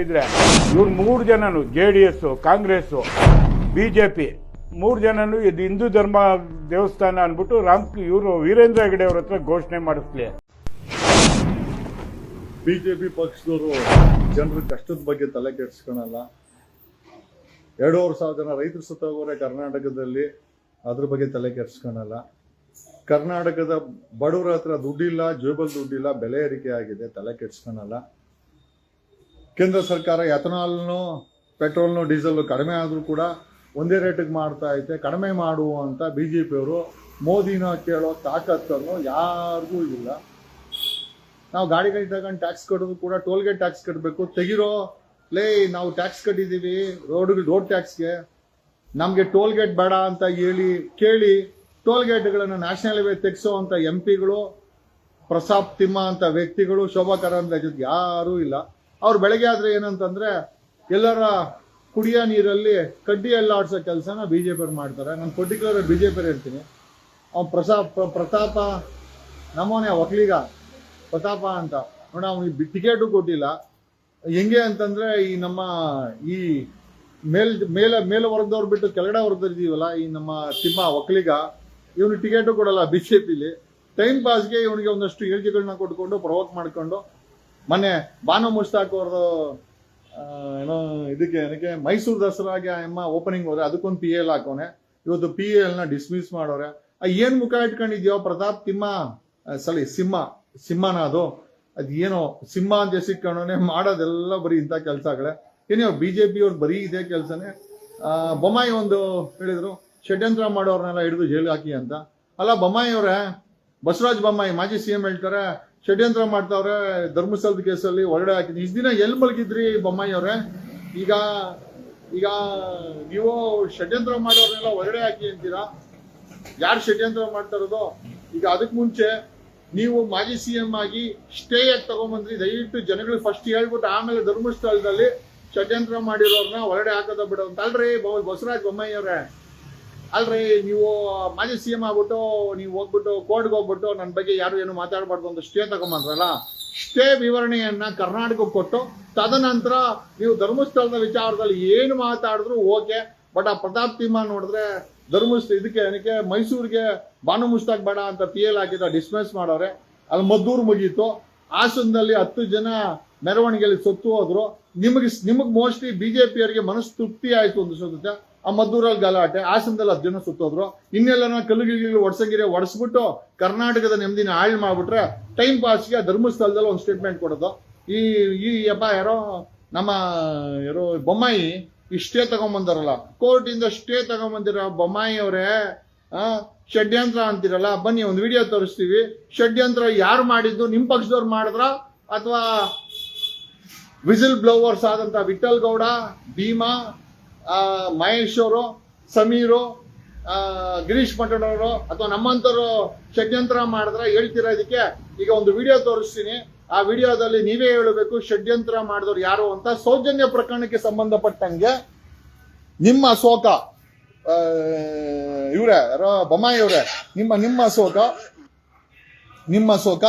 ಇದ್ರೆ ಇವ್ರು ಮೂರು ಜನನು J D S Congress BJP ಮೂರು ಜನನು ಇದು ಹಿಂದೂ ಧರ್ಮ ದೇವಸ್ಥಾನ ಅಂದ್ಬಿಟ್ಟು ರಾಮ್ ಇವರು ವೀರೇಂದ್ರ ಹೆಗಡೆ ಅವ್ರ ಹತ್ರ ಘೋಷಣೆ ಮಾಡಿಸ್ಲಿ. ಬಿಜೆಪಿ ಪಕ್ಷದವರು ಜನರ ಕಷ್ಟದ ಬಗ್ಗೆ ತಲೆ ಕೆಡಿಸ್ಕೊಳಲ್ಲ. ಎರಡೂವರೆ ಸಾವಿರ ಜನ ರೈತರು ಸತ್ತೋಗೋರೆ ಕರ್ನಾಟಕದಲ್ಲಿ, ಅದ್ರ ಬಗ್ಗೆ ತಲೆ ಕೆಡಿಸ್ಕೊಳಲ್ಲ. ಕರ್ನಾಟಕದ ಬಡವರ ಹತ್ರ ದುಡ್ಡಿಲ್ಲ, ಜೇಬಲ್ ದುಡ್ಡಿಲ್ಲ, ಬೆಲೆ ಏರಿಕೆ ಆಗಿದೆ, ತಲೆ ಕೆಡಿಸ್ಕೊಳಲ್ಲ. ಕೇಂದ್ರ ಸರ್ಕಾರ ಎಥನಾಲ್ನು, ಪೆಟ್ರೋಲ್ನು ಡೀಸೆಲ್ ಕಡಿಮೆ ಆದರೂ ಕೂಡ ಒಂದೇ ರೇಟಿಗೆ ಮಾಡ್ತಾ ಐತೆ, ಕಡಿಮೆ ಮಾಡು ಅಂತ ಬಿ ಜೆ ಪಿಯವರು ಮೋದಿನ ಕೇಳೋ ತಾಕತ್ತನ್ನು ಯಾರಿಗೂ ಇಲ್ಲ. ನಾವು ಗಾಡಿಗಳು ತಗೊಂಡು ಟ್ಯಾಕ್ಸ್ ಕಟ್ಟೋದು ಕೂಡ ಟೋಲ್ಗೇಟ್ ಟ್ಯಾಕ್ಸ್ ಕಟ್ಟಬೇಕು ತೆಗಿರೋ, ಲೇ, ನಾವು ಟ್ಯಾಕ್ಸ್ ಕಟ್ಟಿದ್ದೀವಿ ರೋಡ್ ರೋಡ್ ಟ್ಯಾಕ್ಸ್ಗೆ. ನಮಗೆ ಟೋಲ್ ಗೇಟ್ ಬೇಡ ಅಂತ ಹೇಳಿ, ಕೇಳಿ ಟೋಲ್ ಗೇಟ್ಗಳನ್ನು ನ್ಯಾಷನಲ್ ಹೈವೇ ತೆಗೆಸೋ ಅಂತ ಎಂ ಪಿಗಳು, ಪ್ರಸಾದ್ ತಿಮ್ಮ ಅಂತ ವ್ಯಕ್ತಿಗಳು ಶೋಭಾ ಕರಂದ್ಲಾಜೆ ಜೊತೆ ಯಾರೂ ಇಲ್ಲ. ಅವ್ರು ಬೆಳಗ್ಗೆ ಆದ್ರೆ ಏನಂತಂದ್ರೆ ಎಲ್ಲರ ಕುಡಿಯೋ ನೀರಲ್ಲಿ ಕಡ್ಡಿ ಎಲ್ಲ ಆಡ್ಸೋ ಕೆಲಸನ ಪಿಯವ್ರು ಮಾಡ್ತಾರೆ. ನಾನು ಪರ್ಟಿಕ್ಯುಲರ್ ಬಿ ಜೆ ಬಿಜೆಪಿ ಇರ್ತೀನಿ ಅವ್ನು ಪ್ರಸಾದ್ ಪ್ರತಾಪ ನಮ್ಮವನೇ ಒಕ್ಲಿಗ. ಪ್ರತಾಪ ಅಂತ. ನೋಡ, ಅವನಿಗೆ ಟಿಕೆಟು ಕೊಟ್ಟಿಲ್ಲ. ಹೆಂಗೆ ಅಂತಂದ್ರೆ ಈ ನಮ್ಮ ಈ ಮೇಲ್, ಮೇಲೆ ವರ್ಗದವ್ರು ಬಿಟ್ಟು ಕೆಳಗಡೆ ವರ್ಗದಿದೀವಲ್ಲ ಈ ನಮ್ಮ ತಿಮ್ಮ ಒಕ್ಲಿಗ ಇವನು ಟಿಕೆಟು ಕೊಡಲ್ಲ ಪಿಲಿ ಟೈಮ್ ಪಾಸ್ಗೆ ಇವನಿಗೆ ಒಂದಷ್ಟು ಹೇಳಿಕೆಗಳನ್ನ ಕೊಟ್ಕೊಂಡು ಪ್ರವೋಕ್ ಮಾಡ್ಕೊಂಡು ಮೊನ್ನೆ ಬಾನು ಮುಷ್ತಾಕ್ ಅವ್ರದ್ದು ಏನೋ ಇದಕ್ಕೆ, ಏನಕ್ಕೆ, ಮೈಸೂರು ದಸರಾಗೆ ಅಮ್ಮ ಓಪನಿಂಗ್ ಹೋದ್ರೆ ಅದಕ್ಕೊಂದು ಪಿ ಎಲ್ ಹಾಕೋನೆ. ಇವತ್ತು ಪಿ ಎಲ್ನ ಡಿಸ್ಮಿಸ್ ಮಾಡೋರೆ. ಏನ್ ಮುಖ ಇಟ್ಕೊಂಡಿದ್ಯೋ ಪ್ರತಾಪ್ ತಿಮ್ಮ ಸಲಿ ಸಿಂಹ, ಸಿಂಹನ ಅದು. ಅದು ಏನೋ, ಸಿಂಹ ಅಂತ ಹೆಸಿಟ್ಕೊಂಡೋನೆ ಮಾಡೋದೆಲ್ಲ ಬರೀ ಇಂಥ ಕೆಲಸಗಳೇ ಏನೋ ಬಿಜೆಪಿ ಅವ್ರು ಬರೀ ಇದೇ ಕೆಲಸನೇ. ಬೊಮ್ಮಾಯಿ ಒಂದು ಹೇಳಿದ್ರು, ಷಡ್ಯಂತ್ರ ಮಾಡೋರ್ನೆಲ್ಲ ಹಿಡಿದು ಜೈಲು ಹಾಕಿ ಅಂತ. ಅಲ್ಲ, ಬೊಮ್ಮಾಯಿ ಅವರೇ, ಬಸವರಾಜ್ ಬೊಮ್ಮಾಯಿ, ಮಾಜಿ ಸಿ ಎಂ ಹೇಳ್ತಾರೆ ಷಡ್ಯಂತ್ರ ಮಾಡ್ತಾವ್ರೆ, ಧರ್ಮಸ್ಥಳದ ಕೇಸಲ್ಲಿ ಹೊರಡೆ ಹಾಕಿದ್ವಿ ಇಷ್ಟು ದಿನ ಎಲ್ಲಿ ಮಲಗಿದ್ರಿ ಬೊಮ್ಮಾಯಿ ಅವರೇ? ಈಗ ಈಗ ನೀವು ಷಡ್ಯಂತ್ರ ಮಾಡೋರ್ನೆಲ್ಲ ಹೊರಡೆ ಹಾಕಿ ಅಂತೀರಾ? ಯಾರು ಷಡ್ಯಂತ್ರ ಮಾಡ್ತಾ ಇರೋದು? ಈಗ ಅದಕ್ಕೆ ಮುಂಚೆ ನೀವು ಮಾಜಿ ಸಿ ಎಂ ಆಗಿ ಸ್ಟೇ ಆಗಿ ತಗೊಂಬಂದ್ರಿ? ದಯವಿಟ್ಟು ಜನಗಳಿಗೆ ಫಸ್ಟ್ ಹೇಳ್ಬಿಟ್ಟು ಆಮೇಲೆ ಧರ್ಮಸ್ಥಳದಲ್ಲಿ ಷಡ್ಯಂತ್ರ ಮಾಡಿರೋರ್ನ ಹೊರಡೆ ಹಾಕೋದ ಬಿಡ ಅಂತ. ಅಲ್ರಿ ಬಸವರಾಜ ಬೊಮ್ಮಾಯಿ ಅವ್ರೆ. ಅಲ್ರಿ, ನೀವು ಮಾಜಿ ಸಿ ಎಂ ಆಗ್ಬಿಟ್ಟು, ನೀವು ಹೋಗ್ಬಿಟ್ಟು ಕೋರ್ಟ್ಗೆ ಹೋಗ್ಬಿಟ್ಟು ನನ್ನ ಬಗ್ಗೆ ಯಾರು ಏನು ಮಾತಾಡಬಾರ್ದು ಅಂತ ಸ್ಟೇ ತಗೊಂಬಂದ್ರಲ್ಲ ಸ್ಟೇ ವಿವರಣೆಯನ್ನ ಕರ್ನಾಟಕಕ್ಕೆ ಕೊಟ್ಟು, ತದನಂತರ ನೀವು ಧರ್ಮಸ್ಥಳದ ವಿಚಾರದಲ್ಲಿ ಏನು ಮಾತಾಡಿದ್ರು ಓಕೆ ಬಟ್ ಆ ಪ್ರತಾಪ್ ತಿಮ್ಮ ನೋಡಿದ್ರೆ ಧರ್ಮಸ್ಥ ಇದಕ್ಕೆ, ಏನಕ್ಕೆ ಮೈಸೂರಿಗೆ ಬಾನು ಮುಷ್ತಾಕ್ ಬೇಡ ಅಂತ ಪಿ ಎಲ್ ಹಾಕಿದ ಡಿಸ್ಮಿಸ್ ಮಾಡೋರೆ. ಅಲ್ಲಿ ಮದ್ದೂರು ಮುಗೀತು. ಹಾಸನದಲ್ಲಿ ಹತ್ತು ಜನ ಮೆರವಣಿಗೆಯಲ್ಲಿ ಸತ್ತು ಹೋದ್ರು. ನಿಮಗೆ ನಿಮಗೆ ಮೋಸ್ಟ್ಲಿ ಬಿಜೆಪಿ ಅವರಿಗೆ ಮನಸ್ಸು ತೃಪ್ತಿ ಆಯಿತು ಒಂದು ಸತತ ಆ ಮದ್ದೂರಲ್ಲಿ ಗಲಾಟೆ, ಹಾಸನದಲ್ಲಿ ಹತ್ತು ಜನ ಸುತ್ತೋದ್ರು. ಇನ್ನೆಲ್ಲ ಕಲ್ಲುಗಿಲ್ಲು ಒಡ್ಸಂಗಿರಿ ಒಡಿಸ್ಬಿಟ್ಟು ಕರ್ನಾಟಕದ ನೆಮ್ಮದಿನ ಹಾಳು ಮಾಡ್ಬಿಟ್ರೆ ಟೈಮ್ ಪಾಸ್ಗೆ ಧರ್ಮಸ್ಥಳದಲ್ಲಿ ಒಂದು ಸ್ಟೇಟ್ಮೆಂಟ್ ಕೊಡೋದು. ಈ ಈ ಅಪ್ಪ ಯಾರೋ ನಮ್ಮ ಯಾರೋ ಬೊಮ್ಮಾಯಿ ಈ ಸ್ಟೇ ತಗೊಂಬಂದಾರಲ್ಲ. ಕೋರ್ಟ್ ಇಂದ ಸ್ಟೇ ತಗೊಂಬಂದಿರೋ ಬೊಮ್ಮಾಯಿ ಅವರೇ ಷಡ್ಯಂತ್ರ ಅಂತಿರಲ್ಲ, ಬನ್ನಿ ಒಂದು ವಿಡಿಯೋ ತೋರಿಸ್ತೀವಿ. ಷಡ್ಯಂತ್ರ ಯಾರು ಮಾಡಿದ್ದು ನಿಮ್ಮ ಪಕ್ಷದವ್ರು ಮಾಡಿದ್ರ ಅಥವಾ ವಿಸಿಲ್ ಬ್ಲೋವರ್ಸ್ ಆದಂತ ವಿಠಲ್ ಗೌಡ, ಭೀಮಾ ಮಹೇಶ್ ಅವರು, ಸಮೀರು ಗಿರೀಶ್ ಮಠಡವರು ಅಥವಾ ನಮ್ಮಂತರು ಷಡ್ಯಂತ್ರ ಮಾಡಿದ್ರೆ ಹೇಳ್ತೀರಾ ಇದಕ್ಕೆ? ಈಗ ಒಂದು ವಿಡಿಯೋ ತೋರಿಸ್ತೀನಿ. ಆ ವಿಡಿಯೋದಲ್ಲಿ ನೀವೇ ಹೇಳಬೇಕು, ಷಡ್ಯಂತ್ರ ಮಾಡಿದವ್ರು ಯಾರು ಅಂತ ಸೌಜನ್ಯ ಪ್ರಕರಣಕ್ಕೆ ಸಂಬಂಧಪಟ್ಟಂಗೆ ನಿಮ್ಮ ಶೋಕ ಇವ್ರೆ ಬೊಮ್ಮಾಯಿ ಅವ್ರೆ, ನಿಮ್ಮ ನಿಮ್ಮ ಶೋಕ ನಿಮ್ಮ ಶೋಕ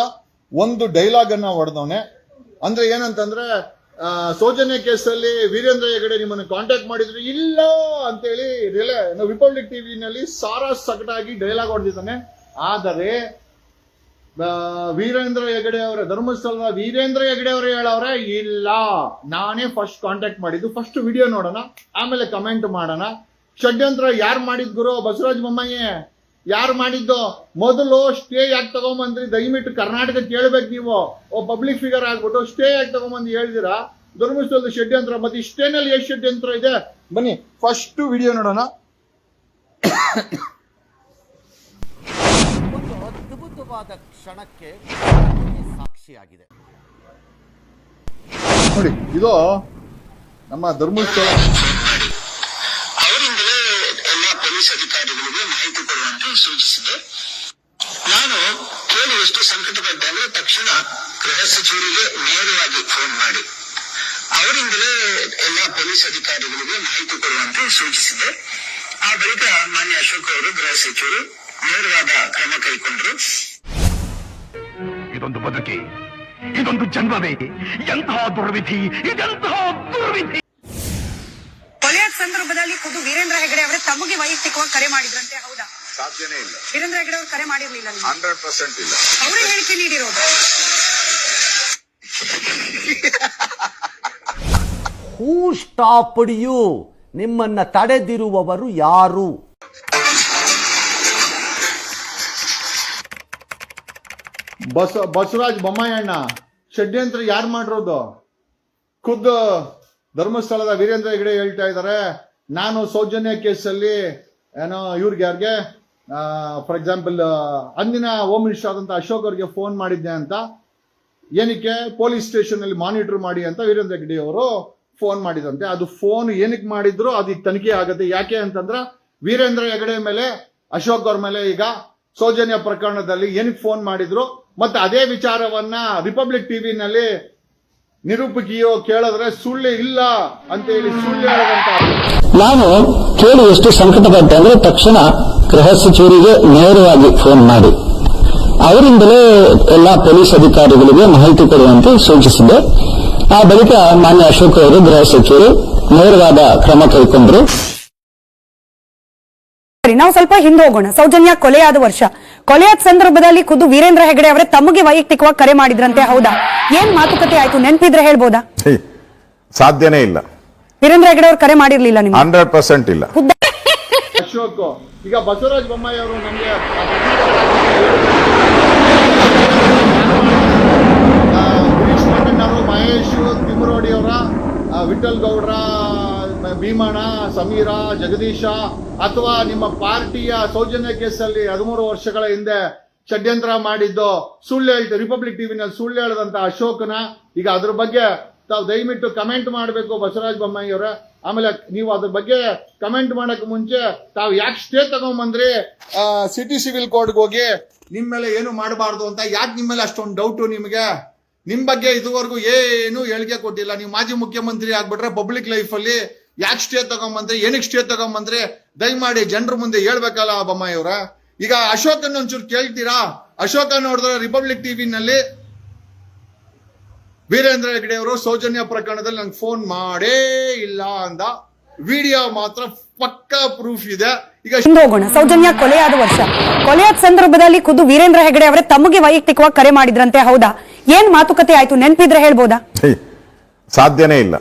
ಒಂದು ಡೈಲಾಗ್ ಅನ್ನ ಹೊಡೆದವನೆ. ಅಂದ್ರೆ ಏನಂತಂದ್ರೆ ಸೌಜನ್ಯ ಕೇಸಲ್ಲಿ ವೀರೇಂದ್ರ ಹೆಗಡೆ ನಿಮ್ಮನ್ನು ಕಾಂಟ್ಯಾಕ್ಟ್ ಮಾಡಿದ್ರು. ಇಲ್ಲ ಅಂತೇಳಿ ರಿಲೇ ರಿಪಬ್ಲಿಕ್ ಟಿವಿನಲ್ಲಿ ಸಾರಾ ಸಕಟಾಗಿ ಡೈಲಾಗ್ ಹೊಡೆದಿದ್ದಾನೆ. ಆದರೆ ವೀರೇಂದ್ರ ಹೆಗಡೆ ಅವರ ಧರ್ಮಸ್ಥಳದ ವೀರೇಂದ್ರ ಹೆಗಡೆ ಅವರು ಹೇಳವ್ರೆ, ಇಲ್ಲ. ನಾನೇ ಫಸ್ಟ್ ಕಾಂಟ್ಯಾಕ್ಟ್ ಮಾಡಿದ್ದು. ಫಸ್ಟ್ ವಿಡಿಯೋ ನೋಡೋಣ, ಆಮೇಲೆ ಕಮೆಂಟ್ ಮಾಡೋಣ. ಷಡ್ಯಂತ್ರ ಯಾರು ಮಾಡಿದ್ ಗುರು? ಬಸವರಾಜ ಬೊಮ್ಮಾಯಿ. ಯಾರು ಮಾಡಿದ್ದು? ಮೊದಲು ಸ್ಟೇ ಯಾಕೆ ತಗೊಂಬಂದ್ರಿ? ದಯವಿಟ್ಟು ಕರ್ನಾಟಕ ಕೇಳ್ಬೇಕು ನೀವು. ಓ ಪಬ್ಲಿಕ್ ಫಿಗರ್ ಆಗ್ಬಿಟ್ಟು ಸ್ಟೇ ಯಾಕೆ ತಗೊಂಬಂದು ಹೇಳಿದಿರಾ? ಧರ್ಮಸ್ಥಳದ ಷಡ್ಯಂತ್ರ. ಮತ್ತೆ ಇಷ್ಟೇನಲ್ಲಿ ಎಷ್ಟು ಷಡ್ಯಂತ್ರ ಇದೆ? ಬನ್ನಿ ಫಸ್ಟ್ ವಿಡಿಯೋ ನೋಡೋಣ. ಒಂದು ಅದ್ಭುತವಾದ ಕ್ಷಣಕ್ಕೆ ಸಾಕ್ಷಿಯಾಗಿದೆ. ನೋಡಿ ಇದು ನಮ್ಮ ಧರ್ಮಸ್ಥಳ. ಪೊಲೀಸ್ ಅಧಿಕಾರಿಗಳಿಗೆ ಮಾಹಿತಿ ಕೊಡುವಂತೆ ಸೂಚಿಸಿದೆ. ನಾನು ಕೇಳಿ ಎಷ್ಟು ಸಂಕಟಪಟ್ಟೆ ಅಂದ್ರೆ ತಕ್ಷಣ ಗೃಹ ಸಚಿವರಿಗೆ ನೇರವಾಗಿ ಫೋನ್ ಮಾಡಿ. ಅವರಿಂದಲೇ ಎಲ್ಲ ಪೊಲೀಸ್ ಅಧಿಕಾರಿಗಳಿಗೆ ಮಾಹಿತಿ ಕೊಡುವಂತೆ ಸೂಚಿಸಿದೆ. ಆ ಬಳಿಕ ಮಾನ್ಯ ಅಶೋಕ್ ಅವರು ಗೃಹ ಸಚಿವರು ನೇರವಾದ ಕ್ರಮ ಕೈಗೊಂಡರು. ಇದೊಂದು ಬದುಕಿ, ಇದೊಂದು ಜನ್ಮವೇ, ಎಂತಹ ದುರ್ವಿಧಿ, ಇದೆಂತಹ ಸಂದರ್ಭದಲ್ಲಿ ಖುದ್ದು ವೀರೇಂದ್ರ ಹೆಗಡೆ ಅವರೇ ತಮಗೆ ವೈಯಕ್ತಿಕವಾಗಿ ಕರೆ ಮಾಡಿದ್ರಂತೆ ಹೌದಾ? ಸಾಧ್ಯನೇ ಇಲ್ಲ. ವೀರೇಂದ್ರ ಹೆಗಡೆ ಅವರು ಕರೆ ಮಾಡಿರ್ಲಿಲ್ಲ ಹಂಡ್ರೆಡ್ ಪರ್ಸೆಂಟ್ ಇಲ್ಲ. ಅವರೇ ಹೇಳಿಕೆ ನೀಡಿರೋದು. ಹೂ ಸ್ಟಾಪ್ಡ್ ಯು ನಿಮ್ಮನ್ನ ತಡೆದಿರುವವರು ಯಾರು? ಬಸ ಬಸವರಾಜ್ ಬೊಮ್ಮಾಯಣ್ಣ ಷಡ್ಯಂತ್ರ ಯಾರು ಮಾಡಿರೋದು? ಖುದ್ದು. ಧರ್ಮಸ್ಥಳದ ವೀರೇಂದ್ರ ಹೆಗಡೆ ಹೇಳ್ತಾ ಇದ್ದಾರೆ, ನಾನು ಸೌಜನ್ಯ ಕೇಸಲ್ಲಿ, ಏನೋ ಇವ್ರಿಗೆ ಯಾರಿಗೆ ಫಾರ್ ಎಕ್ಸಾಂಪಲ್ ಅಂದಿನ ಹೋಮ್ ಮಿನಿಸ್ಟರ್ ಆದಂತ ಅಶೋಕ್ ಅವ್ರಿಗೆ ಫೋನ್ ಮಾಡಿದ್ದೆ ಅಂತ. ಏನಕ್ಕೆ? ಪೊಲೀಸ್ ಸ್ಟೇಷನ್ ಅಲ್ಲಿ ಮಾನಿಟರ್ ಮಾಡಿ ಅಂತ ವೀರೇಂದ್ರ ಹೆಗಡೆ ಅವರು ಫೋನ್ ಮಾಡಿದಂತೆ. ಅದು ಫೋನ್ ಏನಕ್ಕೆ ಮಾಡಿದ್ರು, ಅದು ತನಿಖೆ ಆಗುತ್ತೆ. ಯಾಕೆ ಅಂತಂದ್ರ, ವೀರೇಂದ್ರ ಹೆಗಡೆ ಮೇಲೆ, ಅಶೋಕ್ ಅವ್ರ ಮೇಲೆ ಈಗ ಸೌಜನ್ಯ ಪ್ರಕರಣದಲ್ಲಿ ಏನಕ್ಕೆ ಫೋನ್ ಮಾಡಿದ್ರು, ಮತ್ತೆ ಅದೇ ವಿಚಾರವನ್ನ ರಿಪಬ್ಲಿಕ್ ಟಿವಿನಲ್ಲಿ ನಿರೂಪಕಿಯೋ ಕೇಳಿದ್ರೆ ಸುಳ್ಳು ಇಲ್ಲ ಅಂತ ಹೇಳಿ ಸುಳ್ಳು ನಾನು ಕೇಳಿ ಎಷ್ಟು ಸಂಕಟಪಟ್ಟೆ ಅಂದ್ರೆ ತಕ್ಷಣ ಗೃಹ ಸಚಿವರಿಗೆ ನೇರವಾಗಿ ಫೋನ್ ಮಾಡಿ. ಅವರಿಂದಲೇ ಎಲ್ಲ ಪೊಲೀಸ್ ಅಧಿಕಾರಿಗಳಿಗೆ ಮಾಹಿತಿ ಕೊಡುವಂತೆ ಸೂಚಿಸಿದೆ. ಆ ಬಳಿಕ ಮಾನ್ಯ ಅಶೋಕ್ ಅವರು ಗೃಹ ಸಚಿವರು ನೇರವಾದ ಕ್ರಮ ಕೈಗೊಂಡ್ರು. ಸರಿ ನಾವು ಸ್ವಲ್ಪ ಹಿಂದೆ ಹೋಗೋಣ. ಸೌಜನ್ಯ ಕೊಲೆಯಾದ ವರ್ಷ. ಕೊಲೆಯಾದ ಸಂದರ್ಭದಲ್ಲಿ ಖುದ್ದು ವೀರೇಂದ್ರ ಹೆಗಡೆ ಅವರೇ ತಮಗೆ ವೈಯಕ್ತಿಕವಾಗಿ ಕರೆ ಮಾಡಿದ್ರಂತೆ ಹೌದಾ? ಏನ್ ಮಾತುಕತೆ ಆಯ್ತು? ನೆನ್ಪಿದ್ರೆ ಹೇಳ್ಬೋದಾ? ಸಾಧ್ಯನೇ ಇಲ್ಲ. ವೀರೇಂದ್ರ ಹೆಗಡೆ ಅವರು ಕರೆ ಮಾಡಿರ್ಲಿಲ್ಲ ನಿಮ್ಗೆ? ಹಂಡ್ರೆಡ್ ಪರ್ಸೆಂಟ್ ಇಲ್ಲ. ಅಶೋಕ್ ಈಗ ಬಸವರಾಜ ಬೊಮ್ಮಾಯಿ ಅವರು ನಮಗೆ ಗಿರೀಶ್ ಮಹೇಶ್ ತಿಮ್ಮರೋಡಿ ಅವರ ವಿಠಲ್ ಗೌಡ್ರ ಭೀಮಣ್ಣ, ಸಮೀರ, ಜಗದೀಶ ಅಥವಾ ನಿಮ್ಮ ಪಾರ್ಟಿಯ ಸೌಜನ್ಯ ಕೇಸಲ್ಲಿ ಹದಿಮೂರು ವರ್ಷಗಳ ಹಿಂದೆ ಷಡ್ಯಂತ್ರ ಮಾಡಿದ್ದು ಸುಳ್ಳು ಹೇಳ್ತು ರಿಪಬ್ಲಿಕ್ ಟಿವಿನಲ್ಲಿ ಸುಳ್ಳು ಹೇಳದಂತ ಅಶೋಕನ. ಈಗ ಅದ್ರ ಬಗ್ಗೆ ತಾವು ದಯವಿಟ್ಟು ಕಮೆಂಟ್ ಮಾಡಬೇಕು ಬಸವರಾಜ ಬೊಮ್ಮಾಯಿ ಅವರ. ಆಮೇಲೆ ನೀವು ಅದ್ರ ಬಗ್ಗೆ ಕಮೆಂಟ್ ಮಾಡಕ್ ಮುಂಚೆ ತಾವು ಯಾಕೆ ಸ್ಟೇ ತಗೊಂಬಂದ್ರಿ? ಸಿಟಿ ಸಿವಿಲ್ ಕೋರ್ಟ್ಗೆ ಹೋಗಿ ನಿಮ್ ಮೇಲೆ ಏನು ಮಾಡಬಾರ್ದು ಅಂತ ಯಾಕೆ ನಿಮ್ಮ ಮೇಲೆ ಅಷ್ಟೊಂದು ಡೌಟು ನಿಮಗೆ? ನಿಮ್ ಬಗ್ಗೆ ಇದುವರೆಗೂ ಏನು ಹೇಳಿಕೆ ಕೊಟ್ಟಿಲ್ಲ. ನೀವು ಮಾಜಿ ಮುಖ್ಯಮಂತ್ರಿ ಆಗ್ಬಿಟ್ರೆ ಪಬ್ಲಿಕ್ ಲೈಫ್ ಅಲ್ಲಿ ಯಾಕೆ ಸ್ಟೇ ತಗೊಂಬಂದ್ರೆ ಏನಕ್ಕೆ ಸ್ಟೇ ತಗೊಂಬಂದ್ರೆ ದಯಮಾಡಿ ಜನರ ಮುಂದೆ ಹೇಳ್ಬೇಕಲ್ಲ ಬೊಮ್ಮಾಯಿ ಅವರ. ಈಗ ಅಶೋಕನ್ ಒಂಚೂರು ಕೇಳ್ತೀರಾ? ಅಶೋಕ ನೋಡಿದ್ರೆ ರಿಪಬ್ಲಿಕ್ ಟಿವಿನಲ್ಲಿ ವೀರೇಂದ್ರ ಹೆಗ್ಡೆ ಅವರು ಸೌಜನ್ಯ ಪ್ರಕರಣದಲ್ಲಿ ನಂಗೆ ಫೋನ್ ಮಾಡೇ ಇಲ್ಲ ಅಂದ. ವಿಡಿಯೋ ಮಾತ್ರ ಪಕ್ಕಾ ಪ್ರೂಫ್ ಇದೆ. ಈಗ ಹೋಗೋಣ. ಸೌಜನ್ಯ ಕೊಲೆಯಾದ ವರ್ಷ. ಕೊಲೆಯಾದ ಸಂದರ್ಭದಲ್ಲಿ ಖುದ್ದು ವೀರೇಂದ್ರ ಹೆಗಡೆ ಅವರೇ ತಮಗೆ ವೈಯಕ್ತಿಕವಾಗಿ ಕರೆ ಮಾಡಿದ್ರಂತೆ ಹೌದಾ? ಏನ್ ಮಾತುಕತೆ ಆಯ್ತು? ನೆನಪಿದ್ರೆ ಹೇಳ್ಬೋದಾ? ಸಾಧ್ಯನೇ ಇಲ್ಲ.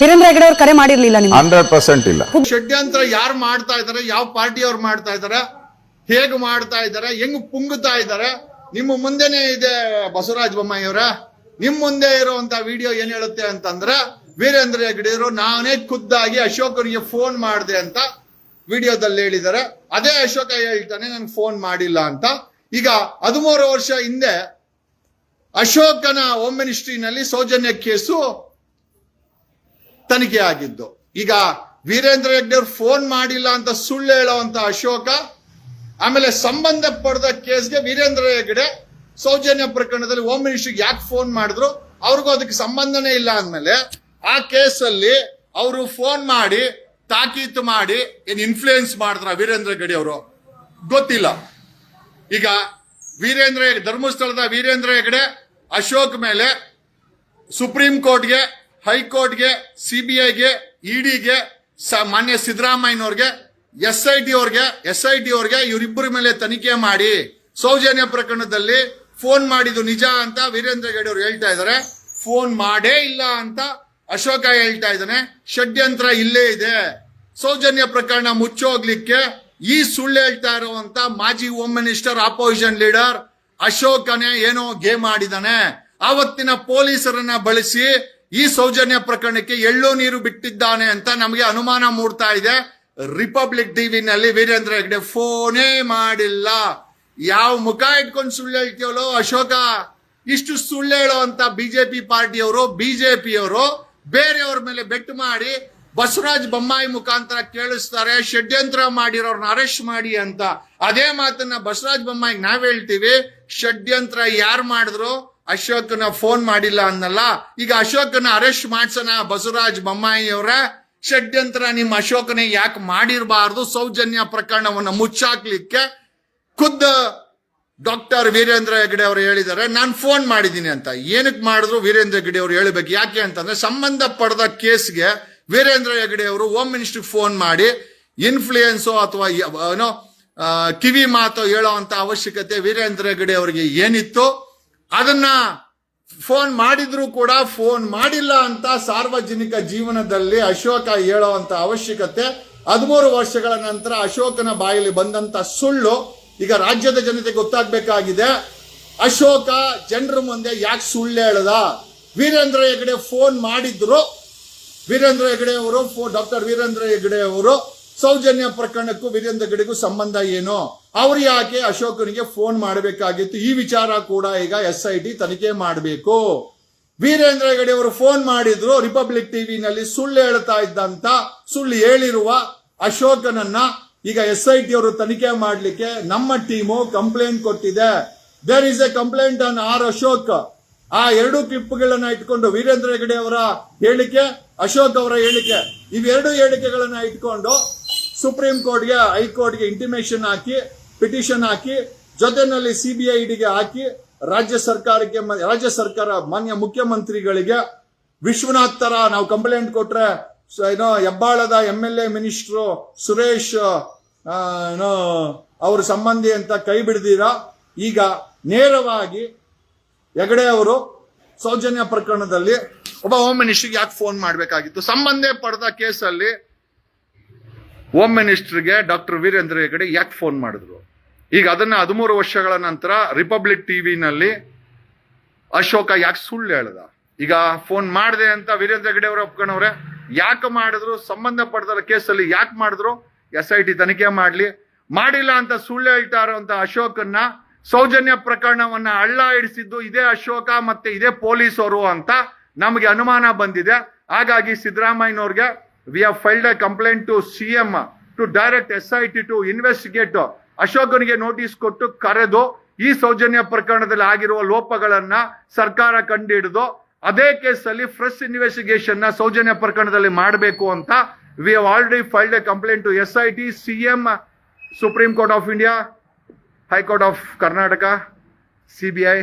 ವೀರೇಂದ್ರ ಹೆಗಡೆ ಅವರು ಕರೆ ಮಾಡಿರ್ಲಿಲ್ಲ ನಿಮ್ಗೆ? ಹಂಡ್ರೆಡ್ ಪರ್ಸೆಂಟ್ ಇಲ್ಲ. ಷಡ್ಯಂತ್ರ ಯಾರು ಮಾಡ್ತಾ ಇದಾರೆ ಯಾವ ಪಾರ್ಟಿ ಅವ್ರು ಮಾಡ್ತಾ ಇದಾರೆ ಹೇಗ್ ಮಾಡ್ತಾ ಇದಾರೆ ಹೆಂಗ್ ಪುಂಗುತ್ತಾ ಇದಾರೆ ನಿಮ್ಮ ಮುಂದೆನೆ ಇದೆ ಬಸವರಾಜ ಬೊಮ್ಮಾಯಿ ಅವರ. ನಿಮ್ ಮುಂದೆ ಇರುವಂತ ವಿಡಿಯೋ ಏನ್ ಹೇಳುತ್ತೆ ಅಂತಂದ್ರೆ ವೀರೇಂದ್ರ ಹೆಗಡೆಯವರು ನಾನೇ ಖುದ್ದಾಗಿ ಅಶೋಕನಿಗೆ ಫೋನ್ ಮಾಡಿದೆ ಅಂತ ವಿಡಿಯೋದಲ್ಲಿ ಹೇಳಿದ್ದಾರೆ ಅದೇ ಅಶೋಕ ಹೇಳ್ತಾನೆ ನನ್ಗೆ ಫೋನ್ ಮಾಡಿಲ್ಲ ಅಂತ. ಈಗ ಹದಿಮೂರು ವರ್ಷ ಹಿಂದೆ ಅಶೋಕನ ಹೋಮ್ ಮಿನಿಸ್ಟ್ರಿನಲ್ಲಿ ಸೌಜನ್ಯ ಕೇಸು ತನಿಖೆ ಆಗಿದ್ದು. ಈಗ ವೀರೇಂದ್ರ ಹೆಗ್ಡೆ ಫೋನ್ ಮಾಡಿಲ್ಲ ಅಂತ ಸುಳ್ಳು ಹೇಳುವಂತ ಅಶೋಕ, ಆಮೇಲೆ ಸಂಬಂಧ ಪಡೆದ ಕೇಸ್ಗೆ ವೀರೇಂದ್ರ ಹೆಗ್ಡೆ ಸೌಜನ್ಯ ಪ್ರಕರಣದಲ್ಲಿ ಹೋಮ್ ಮಿನಿಸ್ಟ್ರಿಗೆ ಯಾಕೆ ಫೋನ್ ಮಾಡಿದ್ರು? ಅವ್ರಿಗೂ ಅದಕ್ಕೆ ಸಂಬಂಧನೇ ಇಲ್ಲ ಅಂದಮೇಲೆ ಆ ಕೇಸಲ್ಲಿ ಅವರು ಫೋನ್ ಮಾಡಿ, ತಾಕೀತು ಮಾಡಿ ಏನ್ ಇನ್ಫ್ಲೂಯೆನ್ಸ್ ಮಾಡಿದ್ರ ವೀರೇಂದ್ರ ಹೆಗ್ಡೆ ಅವರು? ಗೊತ್ತಿಲ್ಲ. ಈಗ ವೀರೇಂದ್ರ ಧರ್ಮಸ್ಥಳದ ವೀರೇಂದ್ರ ಹೆಗ್ಡೆ ಅಶೋಕ್ ಮೇಲೆ ಸುಪ್ರೀಂ ಕೋರ್ಟ್ಗೆ ಹೈಕೋರ್ಟ್ಗೆ, ಸಿಬಿಐಗೆ, ಇಡಿಗೆ ಮಾನ್ಯ ಸಿದ್ದರಾಮಯ್ಯನವ್ರಿಗೆ ಎಸ್ ಐ ಟಿ ಅವ್ರಿಗೆ ಎಸ್ ಐ ಟಿ ಅವ್ರಿಗೆ ಇವರಿಬ್ಬರ ಮೇಲೆ ತನಿಖೆ ಮಾಡಿ. ಸೌಜನ್ಯ ಪ್ರಕರಣದಲ್ಲಿ ಫೋನ್ ಮಾಡಿದ್ದು ನಿಜ ಅಂತ ವೀರೇಂದ್ರ ಗೌಡ ಅವರು ಹೇಳ್ತಾ ಇದ್ದಾರೆ. ಫೋನ್ ಮಾಡೇ ಇಲ್ಲ ಅಂತ ಅಶೋಕ ಹೇಳ್ತಾ ಇದ್ದಾನೆ. ಷಡ್ಯಂತ್ರ ಇಲ್ಲೇ ಇದೆ. ಸೌಜನ್ಯ ಪ್ರಕರಣ ಮುಚ್ಚೋಗ್ಲಿಕ್ಕೆ ಈ ಸುಳ್ಳು ಹೇಳ್ತಾ ಇರುವಂತ ಮಾಜಿ ಹೋಮ್ ಮಿನಿಸ್ಟರ್ ಆಪೋಸಿಷನ್ ಲೀಡರ್ ಅಶೋಕನೇ ಏನೋ ಗೇಮ್ ಆಡಿದಾನೆ ಆವತ್ತಿನ ಪೊಲೀಸರನ್ನ ಬಳಸಿ ಈ ಸೌಜನ್ಯ ಪ್ರಕರಣಕ್ಕೆ ಎಳ್ಳು ನೀರು ಬಿಟ್ಟಿದ್ದಾನೆ ಅಂತ ನಮಗೆ ಅನುಮಾನ ಮೂಡ್ತಾ ಇದೆ. ರಿಪಬ್ಲಿಕ್ ಟಿವಿನಲ್ಲಿ ವೀರೇಂದ್ರ ಹೆಗ್ಡೆ ಫೋನೇ ಮಾಡಿಲ್ಲ. ಯಾವ ಮುಖ ಇಟ್ಕೊಂಡು ಸುಳ್ಳು ಹೇಳ್ತೀವಲ್ಲೋ ಅಶೋಕ? ಇಷ್ಟು ಸುಳ್ಳು ಅಂತ ಬಿಜೆಪಿ ಪಾರ್ಟಿಯವರು, ಬಿಜೆಪಿಯವರು ಬೇರೆಯವ್ರ ಮೇಲೆ ಬೆಟ್ಟು ಮಾಡಿ ಬಸವರಾಜ್ ಬೊಮ್ಮಾಯಿ ಮುಖಾಂತರ ಕೇಳಿಸ್ತಾರೆ, ಷಡ್ಯಂತ್ರ ಮಾಡಿರೋರ್ನ ಅರೆಸ್ಟ್ ಮಾಡಿ ಅಂತ. ಅದೇ ಮಾತನ್ನ ಬಸವರಾಜ್ ಬೊಮ್ಮಾಯಿ ನಾವ್ ಹೇಳ್ತೀವಿ, ಷಡ್ಯಂತ್ರ ಯಾರು ಮಾಡಿದ್ರು? ಅಶೋಕನ ಫೋನ್ ಮಾಡಿಲ್ಲ ಅನ್ನಲ್ಲ. ಈಗ ಅಶೋಕನ ಅರೆಸ್ಟ್ ಮಾಡ್ಸೋಣ ಬಸವರಾಜ್ ಬೊಮ್ಮಾಯಿ ಅವರ. ಷಡ್ಯಂತ್ರ ನಿಮ್ಮ ಅಶೋಕನೇ ಯಾಕೆ ಮಾಡಿರಬಾರ್ದು? ಸೌಜನ್ಯ ಪ್ರಕರಣವನ್ನು ಮುಚ್ಚಾಕ್ಲಿಕ್ಕೆ ಖುದ್ದ ಡಾಕ್ಟರ್ ವೀರೇಂದ್ರ ಹೆಗಡೆ ಅವರು ಹೇಳಿದ್ದಾರೆ. ನಾನು ಫೋನ್ ಮಾಡಿದ್ದೀನಿ ಅಂತ. ಏನಕ್ಕೆ ಮಾಡಿದ್ರು ವೀರೇಂದ್ರ ಹೆಗಡೆ ಅವರು ಹೇಳಬೇಕು? ಯಾಕೆ ಅಂತಂದ್ರೆ ಸಂಬಂಧ ಪಡೆದ ಕೇಸ್ಗೆ ವೀರೇಂದ್ರ ಹೆಗಡೆ ಅವರು ಹೋಮ್ ಮಿನಿಸ್ಟ್ರಿ ಫೋನ್ ಮಾಡಿ ಇನ್ಫ್ಲೂಯೆನ್ಸೋ ಅಥವಾ ಏನೋ ಕಿವಿ ಮಾತು ಹೇಳೋ ಅಂತ ಅವಶ್ಯಕತೆ ವೀರೇಂದ್ರ ಹೆಗಡೆ ಅವರಿಗೆ ಏನಿತ್ತು? ಅದನ್ನ ಫೋನ್ ಮಾಡಿದ್ರು ಕೂಡ ಫೋನ್ ಮಾಡಿಲ್ಲ ಅಂತ ಸಾರ್ವಜನಿಕ ಜೀವನದಲ್ಲಿ ಅಶೋಕ ಹೇಳುವಂತ ಅವಶ್ಯಕತೆ. ಹದಿಮೂರು ವರ್ಷಗಳ ನಂತರ ಅಶೋಕನ ಬಾಯಲ್ಲಿ ಬಂದಂತ ಸುಳ್ಳು ಈಗ ರಾಜ್ಯದ ಜನತೆ ಗೊತ್ತಾಗಬೇಕಾಗಿದೆ. ಅಶೋಕ ಜನರ ಮುಂದೆ ಯಾಕೆ ಸುಳ್ಳು ಹೇಳದ? ವೀರೇಂದ್ರ ಹೆಗಡೆ ಫೋನ್ ಮಾಡಿದ್ರು. ವೀರೇಂದ್ರ ಹೆಗಡೆ ಅವರು ಡಾಕ್ಟರ್ ವೀರೇಂದ್ರ ಹೆಗಡೆ ಅವರು ಸೌಜನ್ಯ ಪ್ರಕರಣಕ್ಕೂ ವೀರೇಂದ್ರ ಗಡಿಗೂ ಸಂಬಂಧ ಏನು? ಅವ್ರು ಯಾಕೆ ಅಶೋಕನಿಗೆ ಫೋನ್ ಮಾಡಬೇಕಾಗಿತ್ತು? ಈ ವಿಚಾರ ಕೂಡ ಈಗ ಎಸ್ ಐ ಟಿ ತನಿಖೆ ಮಾಡಬೇಕು. ವೀರೇಂದ್ರ ಹೆಗಡೆ ಅವರು ಫೋನ್ ಮಾಡಿದ್ರು ರಿಪಬ್ಲಿಕ್ ಟಿವಿನಲ್ಲಿ ಸುಳ್ಳು ಹೇಳ್ತಾ ಇದ್ದಂತ, ಸುಳ್ಳು ಹೇಳಿರುವ ಅಶೋಕನನ್ನ ಈಗ ಎಸ್ ಐ ಟಿ ಅವರು ತನಿಖೆ ಮಾಡಲಿಕ್ಕೆ ನಮ್ಮ ಟೀಮು ಕಂಪ್ಲೇಂಟ್ ಕೊಟ್ಟಿದೆ. There is a complaint on R Ashok ಆ ಎರಡು ಕ್ಲಿಪ್ಗಳನ್ನ ಇಟ್ಕೊಂಡು ವೀರೇಂದ್ರ ಹೆಗಡೆ ಅವರ ಹೇಳಿಕೆ, ಅಶೋಕ್ ಅವರ ಹೇಳಿಕೆ, ಇವೆರಡು ಹೇಳಿಕೆಗಳನ್ನ ಇಟ್ಕೊಂಡು ಸುಪ್ರೀಂ ಕೋರ್ಟ್ಗೆ ಹೈಕೋರ್ಟ್ಗೆ ಇಂಟಿಮೇಷನ್ ಹಾಕಿ ಪಿಟಿಷನ್ ಹಾಕಿ ಜೊತೆನಲ್ಲಿ ಸಿಬಿಐಡಿಗೆ ಹಾಕಿ, ರಾಜ್ಯ ಸರ್ಕಾರಕ್ಕೆ ರಾಜ್ಯ ಸರ್ಕಾರ ಮಾನ್ಯ ಮುಖ್ಯಮಂತ್ರಿಗಳಿಗೆ ವಿಶ್ವನಾಥ್ ತರ ನಾವು ಕಂಪ್ಲೇಂಟ್ ಕೊಟ್ರೆ ಏನೋ ಹೆಬ್ಬಾಳದ M L A minister Suresh ಏನೋ ಅವ್ರ ಸಂಬಂಧಿ ಅಂತ ಕೈ ಬಿಡದಿರ? ಈಗ ನೇರವಾಗಿ ಹೆಗಡೆ ಅವರು ಸೌಜನ್ಯ ಪ್ರಕರಣದಲ್ಲಿ ಒಬ್ಬ ಹೋಮ್ ಮಿನಿಸ್ಟ್ರಿಗೆ ಯಾಕೆ ಫೋನ್ ಮಾಡಬೇಕಾಗಿತ್ತು? ಸಂಬಂಧ ಪಡೆದ ಕೇಸಲ್ಲಿ ಹೋಮ್ ಮಿನಿಸ್ಟರ್ಗೆ ಡಾಕ್ಟರ್ ವೀರೇಂದ್ರ ಹೆಗಡೆ ಯಾಕೆ ಫೋನ್ ಮಾಡಿದ್ರು? ಈಗ ಅದನ್ನ ಹದಿಮೂರು ವರ್ಷಗಳ ನಂತರ ರಿಪಬ್ಲಿಕ್ ಟಿವಿನಲ್ಲಿ ಅಶೋಕ ಯಾಕೆ ಸುಳ್ಳು ಹೇಳ್ದ? ಈಗ ಫೋನ್ ಮಾಡಿದೆ ಅಂತ ವೀರೇಂದ್ರ ಹೆಗಡೆ ಅವರು ಒಪ್ಕೊಂಡವ್ರೆ, ಯಾಕೆ ಮಾಡಿದ್ರು? ಸಂಬಂಧ ಪಡೆದ ಕೇಸಲ್ಲಿ ಯಾಕೆ ಮಾಡಿದ್ರು? ಎಸ್ ಐ ಟಿ ತನಿಖೆ ಮಾಡ್ಲಿ. ಮಾಡಿಲ್ಲ ಅಂತ ಸುಳ್ಳು ಹೇಳ್ತಾ ಇರುವಂತ ಅಶೋಕನ್ನ ಸೌಜನ್ಯ ಪ್ರಕರಣವನ್ನ ಹಳ್ಳ ಹಿಡಿಸಿದ್ದು ಇದೇ ಅಶೋಕ ಮತ್ತೆ ಇದೇ ಪೊಲೀಸರು ಅಂತ ನಮಗೆ ಅನುಮಾನ ಬಂದಿದೆ. ಹಾಗಾಗಿ ಸಿದ್ದರಾಮಯ್ಯನವ್ರಿಗೆ we have filed a C to direct S I T to investigate ಅಶೋಕನಿಗೆ ನೋಟಿಸ್ ಕೊಟ್ಟು ಕರೆದು ಈ ಸೌಜನ್ಯ ಪ್ರಕರಣದಲ್ಲಿ ಆಗಿರುವ ಲೋಪಗಳನ್ನ ಸರ್ಕಾರ ಕಂಡಿಡಿದು, ಅದೇ ಕೇಸಲ್ಲಿ ಫ್ರೆಶ್ ಇನ್ವೆಸ್ಟಿಗೇಷನ್ನ ಸೌಜನ್ಯ ಪ್ರಕರಣದಲ್ಲಿ ಮಾಡಬೇಕು ಅಂತ we have already filed a complaint to S I T C M supreme court of India high court of Karnataka CBI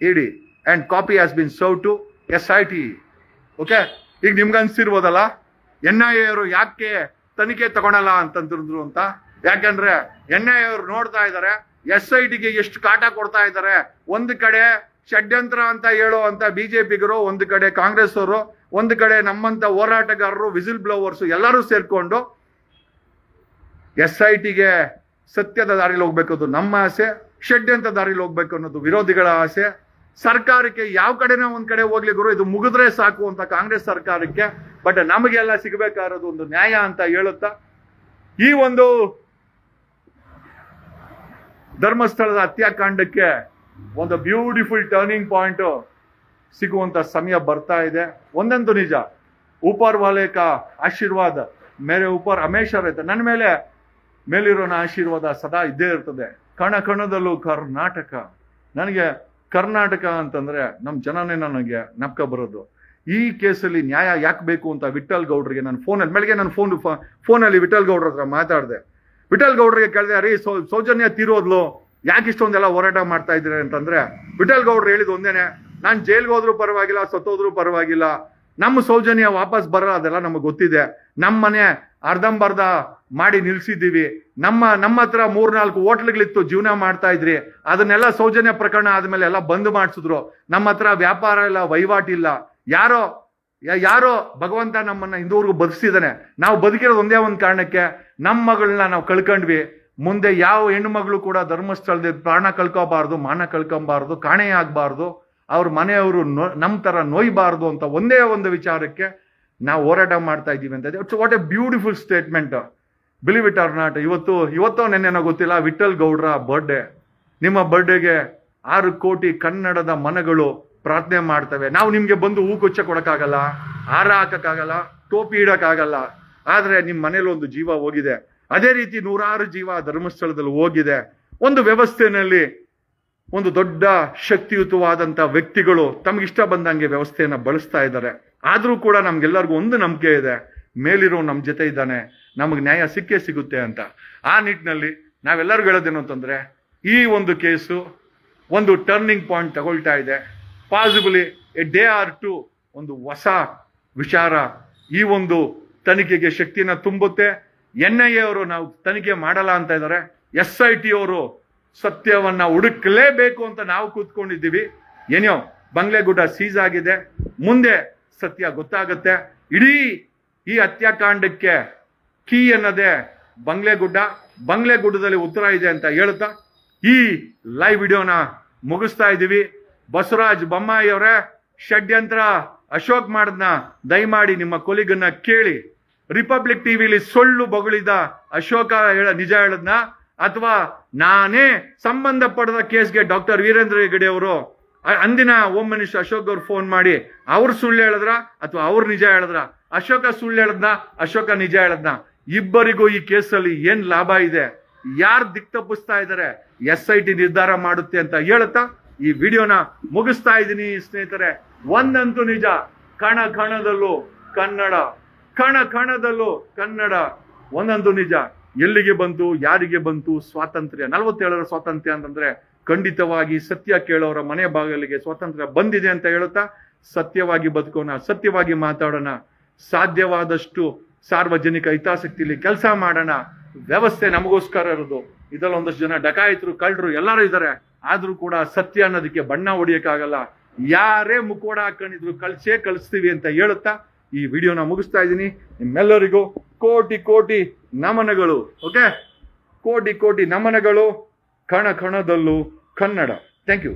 ED and copy has been serve to S I T okay ಈಗ ನಿಮ್ಗೆ ಅನ್ಸಿರ್ಬೋದಲ್ಲ N I A ಅವರು ಯಾಕೆ ತನಿಖೆ ತಗೊಳಲ್ಲ ಅಂತಂದ್ರು ಅಂತ? ಯಾಕಂದ್ರೆ N I ಅವರು ನೋಡ್ತಾ ಇದ್ದಾರೆ ಎಸ್ ಐ ಟಿಗೆ ಎಷ್ಟು ಕಾಟ ಕೊಡ್ತಾ ಇದ್ದಾರೆ ಒಂದು ಕಡೆ ಷಡ್ಯಂತ್ರ ಅಂತ ಹೇಳೋ ಅಂತ ಬಿಜೆಪಿಗರು, ಒಂದು ಕಡೆ ಕಾಂಗ್ರೆಸ್ ಅವರು ಒಂದು ಕಡೆ ನಮ್ಮಂತ ಹೋರಾಟಗಾರರು, ವಿಸಿಲ್ ಬ್ಲೋವರ್ಸ್ ಎಲ್ಲರೂ ಸೇರ್ಕೊಂಡು ಎಸ್ ಐ ಟಿಗೆ ಸತ್ಯದ ದಾರಿಲಿ ಹೋಗ್ಬೇಕು ನಮ್ಮ ಆಸೆ, ಷಡ್ಯಂತ್ರ ದಾರಿಲಿ ಹೋಗ್ಬೇಕು ಅನ್ನೋದು ವಿರೋಧಿಗಳ ಆಸೆ. ಸರ್ಕಾರಕ್ಕೆ ಯಾವ ಕಡೆನೋ ಒಂದ್ ಕಡೆ ಹೋಗ್ಲಿ ಗುರು, ಇದು ಮುಗಿದ್ರೆ ಸಾಕು ಅಂತ ಕಾಂಗ್ರೆಸ್ ಸರ್ಕಾರಕ್ಕೆ. ಬಟ್ ನಮಗೆಲ್ಲ ಸಿಗಬೇಕಾದ ಒಂದು ನ್ಯಾಯ ಅಂತ ಹೇಳುತ್ತಾ? ಈ ಒಂದು ಧರ್ಮಸ್ಥಳದ ಹತ್ಯಾಕಾಂಡಕ್ಕೆ ಒಂದು ಬ್ಯೂಟಿಫುಲ್ ಟರ್ನಿಂಗ್ ಪಾಯಿಂಟ್ ಸಿಗುವಂತ ಸಮಯ ಬರ್ತಾ ಇದೆ. ಒಂದೊಂದು ನಿಜ, ಉಪರ್ ವಾಲೇಕ ಆಶೀರ್ವಾದ ಮೇಲೆ ಉಪರ್ ಹಮೇಶ ರೈತ ನನ್ನ ಮೇಲೆ ಮೇಲಿರೋನ ಆಶೀರ್ವಾದ ಸದಾ ಇದ್ದೇ ಇರ್ತದೆ. ಕಣ ಕಣದಲ್ಲೂ ಕರ್ನಾಟಕ. ನನಗೆ ಕರ್ನಾಟಕ ಅಂತಂದ್ರೆ ನಮ್ಮ ಜನನೇ ನನಗೆ ನಪ್ಕ ಬರೋದು. ಈ ಕೇಸಲ್ಲಿ ನ್ಯಾಯ ಯಾಕೆ ಬೇಕು ಅಂತ ವಿಠಲ್ ಗೌಡ್ರಿಗೆ ನಾನು ಫೋನಲ್ಲಿ, ಬೆಳಗ್ಗೆ ನಾನು ಫೋನ್ ಫೋನಲ್ಲಿ ವಿಠಲ್ ಗೌಡ್ರ ಹತ್ರ ಮಾತಾಡಿದೆ. ವಿಠಲ್ ಗೌಡ್ರಿಗೆ ಕೇಳಿದೆ, ಅರೇ ಸೌಜನ್ಯ ತೀರೋದ್ಲು, ಯಾಕೆ ಇಷ್ಟೊಂದೆಲ್ಲ ಹೋರಾಟ ಮಾಡ್ತಾ ಇದ್ದೀರಿ? ಅಂತಂದ್ರೆ ವಿಠಲ್ ಗೌಡ್ರು ಹೇಳಿದ ಒಂದೇನೆ, ನಾನು ಜೈಲ್ಗೆ ಹೋದ್ರೂ ಪರವಾಗಿಲ್ಲ, ಸತ್ತೋದ್ರೂ ಪರವಾಗಿಲ್ಲ. ನಮ್ಮ ಸೌಜನ್ಯ ವಾಪಸ್ ಬರಲ್ಲ, ಅದೆಲ್ಲ ನಮಗೆ ಗೊತ್ತಿದೆ. ನಮ್ಮ ಮನೆ ಅರ್ಧಂಬರ್ಧ ಮಾಡಿ ನಿಲ್ಸಿದ್ದೀವಿ. ನಮ್ಮ ನಮ್ಮ ಹತ್ರ ಮೂರ್ನಾಲ್ಕು ಹೋಟ್ಲ್ಗಳಿತ್ತು ಜೀವನ ಮಾಡ್ತಾ ಇದ್ರಿ. ಅದನ್ನೆಲ್ಲ ಸೌಜನ್ಯ ಪ್ರಕರಣ ಆದ್ಮೇಲೆ ಎಲ್ಲ ಬಂದ್ ಮಾಡಿಸಿದ್ರು. ನಮ್ಮ ಹತ್ರ ವ್ಯಾಪಾರ ಇಲ್ಲ ವಹಿವಾಟಿಲ್ಲ ಯಾರೋ ಯಾರೋ ಭಗವಂತ ನಮ್ಮನ್ನ ಇಂದುವರೆಗೂ ಬದುಕಿಸಿದಾನೆ. ನಾವು ಬದುಕಿರೋದು ಒಂದೇ ಒಂದು ಕಾರಣಕ್ಕೆ ನಮ್ಮ ಮಗಳನ್ನ ನಾವು ಕಳ್ಕೊಂಡ್ವಿ. ಮುಂದೆ ಯಾವ ಹೆಣ್ಣು ಮಗಳು ಕೂಡ ಧರ್ಮಸ್ಥಳದ ಪ್ರಾಣ ಕಳ್ಕೋಬಾರ್ದು, ಮಾನ ಕಳ್ಕೊಬಾರ್ದು ಕಾಣೆ ಆಗ್ಬಾರ್ದು ಅವ್ರ ಮನೆಯವರು ನೋ ನಮ್ಮ ಥರ ನೋಯ್ಬಾರ್ದು ಅಂತ ಒಂದೇ ಒಂದು ವಿಚಾರಕ್ಕೆ ನಾವು ಹೋರಾಟ ಮಾಡ್ತಾ ಇದ್ದೀವಿ ಅಂತ it's what a beautiful statement believe it or not ಇವತ್ತು, ಇವತ್ತೋ ನೆನ್ನೆನೋ ಗೊತ್ತಿಲ್ಲ ವಿಠಲ್ ಗೌಡ್ರ ಬರ್ಡೇ ನಿಮ್ಮ ಬರ್ಡೇಗೆ ಆರು ಕೋಟಿ ಕನ್ನಡದ ಮನಗಳು ಪ್ರಾರ್ಥನೆ ಮಾಡ್ತವೆ. ನಾವು ನಿಮ್ಗೆ ಬಂದು ಹೂ ಕೊಚ್ಚ ಕೊಡಕ್ಕಾಗಲ್ಲ, ಹಾರ ಹಾಕಕ್ಕಾಗಲ್ಲ, ಟೋಪಿ ಇಡಕ್ಕಾಗಲ್ಲ. ಆದ್ರೆ ನಿಮ್ ಮನೇಲಿ ಒಂದು ಜೀವ ಹೋಗಿದೆ. ಅದೇ ರೀತಿ ನೂರಾರು ಜೀವ ಧರ್ಮಸ್ಥಳದಲ್ಲಿ ಹೋಗಿದೆ. ಒಂದು ವ್ಯವಸ್ಥೆನಲ್ಲಿ ಒಂದು ದೊಡ್ಡ ಶಕ್ತಿಯುತವಾದಂತ ವ್ಯಕ್ತಿಗಳು ತಮಗಿಷ್ಟ ಬಂದಂಗೆ ವ್ಯವಸ್ಥೆಯನ್ನ ಬಳಸ್ತಾ ಇದ್ದಾರೆ. ಆದ್ರೂ ಕೂಡ ನಮ್ಗೆಲ್ಲರಿಗೂ ಒಂದು ನಂಬಿಕೆ ಇದೆ, ಮೇಲಿರೋ ನಮ್ಮ ಜೊತೆ ಇದ್ದಾನೆ, ನಮಗೆ ನ್ಯಾಯ ಸಿಕ್ಕೇ ಸಿಗುತ್ತೆ ಅಂತ. ಆ ನಿಟ್ಟಿನಲ್ಲಿ ನಾವೆಲ್ಲರಿಗೂ ಹೇಳೋದೇನು ಅಂತಂದರೆ ಈ ಒಂದು ಕೇಸು ಒಂದು ಟರ್ನಿಂಗ್ ಪಾಯಿಂಟ್ ತಗೊಳ್ತಾ ಇದೆ. Possibly a day or two ಒಂದು ಹೊಸ ವಿಚಾರ ಈ ಒಂದು ತನಿಖೆಗೆ ಶಕ್ತಿನ ತುಂಬುತ್ತೆ. ಎನ್ ಐ ಎ ಅವರು ನಾವು ತನಿಖೆ ಮಾಡಲ್ಲ ಅಂತ ಇದ್ದಾರೆ. ಎಸ್ ಐ ಟಿ ಅವರು ಸತ್ಯವನ್ನ ಹುಡುಕಲೇಬೇಕು ಅಂತ ನಾವು ಕೂತ್ಕೊಂಡಿದ್ದೀವಿ. ಏನೋ ಬಂಗ್ಲೆಗುಡ್ಡ ಸೀಸ್ ಆಗಿದೆ. ಮುಂದೆ ಸತ್ಯ ಗೊತ್ತಾಗುತ್ತೆ. ಇಡೀ ಈ ಹತ್ಯಾಕಾಂಡಕ್ಕೆ ಕೀ ಅನ್ನೋದೇ ಬಂಗ್ಲೆ ಗುಡ್ಡದಲ್ಲಿ ಉತ್ತರ ಇದೆ ಅಂತ ಹೇಳ್ತಾ ಈ ಲೈವ್ ವಿಡಿಯೋನ ಮುಗಿಸ್ತಾ ಇದ್ದೀವಿ. ಬಸವರಾಜ್ ಬೊಮ್ಮಾಯಿ ಅವರೇ, ಷಡ್ಯಂತ್ರ ಅಶೋಕ್ ಮಾಡದ್ನ ದಯಮಾಡಿ ನಿಮ್ಮ ಕೊಲಿಗನ್ನ ಕೇಳಿ. ರಿಪಬ್ಲಿಕ್ ಟಿವಿಲಿ ಸೊಳ್ಳು ಬಗಳಿದ ಅಶೋಕ ಹೇಳ, ನಿಜ ಹೇಳದ್ನ? ಅಥವಾ ನಾನೇ ಸಂಬಂಧ ಪಡೆದ ಕೇಸ್ಗೆ ಡಾಕ್ಟರ್ ವೀರೇಂದ್ರ ಹೆಗಡೆ ಅವರು ಅಂದಿನ ಓಂ ಮಿನಿಸ್ಟರ್ ಅಶೋಕ್ ಅವ್ರು ಫೋನ್ ಮಾಡಿ, ಅವ್ರು ಸುಳ್ಳು ಹೇಳಿದ್ರ ಅಥವಾ ಅವ್ರು ನಿಜ ಹೇಳಿದ್ರ? ಅಶೋಕ ಸುಳ್ಳು ಹೇಳದ್ನ? ಅಶೋಕ ನಿಜ ಹೇಳದ್ನ? ಇಬ್ಬರಿಗೂ ಈ ಕೇಸಲ್ಲಿ ಏನ್ ಲಾಭ ಇದೆ? ಯಾರು ದಿಕ್ ತಪ್ಪಿಸ್ತಾ ಇದ್ದಾರೆ ಎಸ್ ಐ ಟಿ ನಿರ್ಧಾರ ಮಾಡುತ್ತೆ ಅಂತ ಹೇಳುತ್ತಾ? ಈ ವಿಡಿಯೋನ ಮುಗಿಸ್ತಾ ಇದ್ದೀನಿ ಸ್ನೇಹಿತರೆ. ಒಂದಂತೂ ನಿಜ, ಕಣ ಕಣದಲ್ಲೂ ಕನ್ನಡ, ಕಣ ಕಣದಲ್ಲೂ ಕನ್ನಡ. ಒಂದಂತೂ ನಿಜ, ಎಲ್ಲಿಗೆ ಬಂತು, ಯಾರಿಗೆ ಬಂತು ಸ್ವಾತಂತ್ರ್ಯ, ನಲವತ್ತೇಳರ ಸ್ವಾತಂತ್ರ್ಯ ಅಂತಂದ್ರೆ ಖಂಡಿತವಾಗಿ ಸತ್ಯ ಕೇಳೋರ ಮನೆ ಬಾಗಿಲಿಗೆ ಸ್ವಾತಂತ್ರ್ಯ ಬಂದಿದೆ ಅಂತ ಹೇಳುತ್ತಾ, ಸತ್ಯವಾಗಿ ಬದುಕೋಣ, ಸತ್ಯವಾಗಿ ಮಾತಾಡೋಣ, ಸಾಧ್ಯವಾದಷ್ಟು ಸಾರ್ವಜನಿಕ ಹಿತಾಸಕ್ತಿಯಲ್ಲಿ ಕೆಲಸ ಮಾಡೋಣ, ವ್ಯವಸ್ಥೆ ನಮಗೋಸ್ಕರ ಇರೋದು. ಇದರಲ್ಲಿ ಒಂದಷ್ಟು ಜನ ಡಕಾಯಿತರು, ಕಳ್ಳರು ಎಲ್ಲರೂ ಇದ್ದಾರೆ. ಆದ್ರೂ ಕೂಡ ಸತ್ಯ ಅನ್ನೋದಕ್ಕೆ ಬಣ್ಣ ಹೊಡಿಯಕ್ಕಾಗಲ್ಲ. ಯಾರೇ ಮುಖೋಡ ಹಾಕೊಂಡಿದ್ರು ಕಳ್ಸೇ ಕಳಿಸ್ತೀವಿ ಅಂತ ಹೇಳುತ್ತಾ, ಈ ವಿಡಿಯೋನ ಮುಗಿಸ್ತಾ ಇದ್ದೀನಿ. ನಿಮ್ಮೆಲ್ಲರಿಗೂ ಕೋಟಿ ಕೋಟಿ ನಮನಗಳು, ಓಕೆ? ಕೋಟಿ ಕೋಟಿ ನಮನಗಳು, ಕಣ ಕಣದಲ್ಲೂ ಕನ್ನಡ. Thank you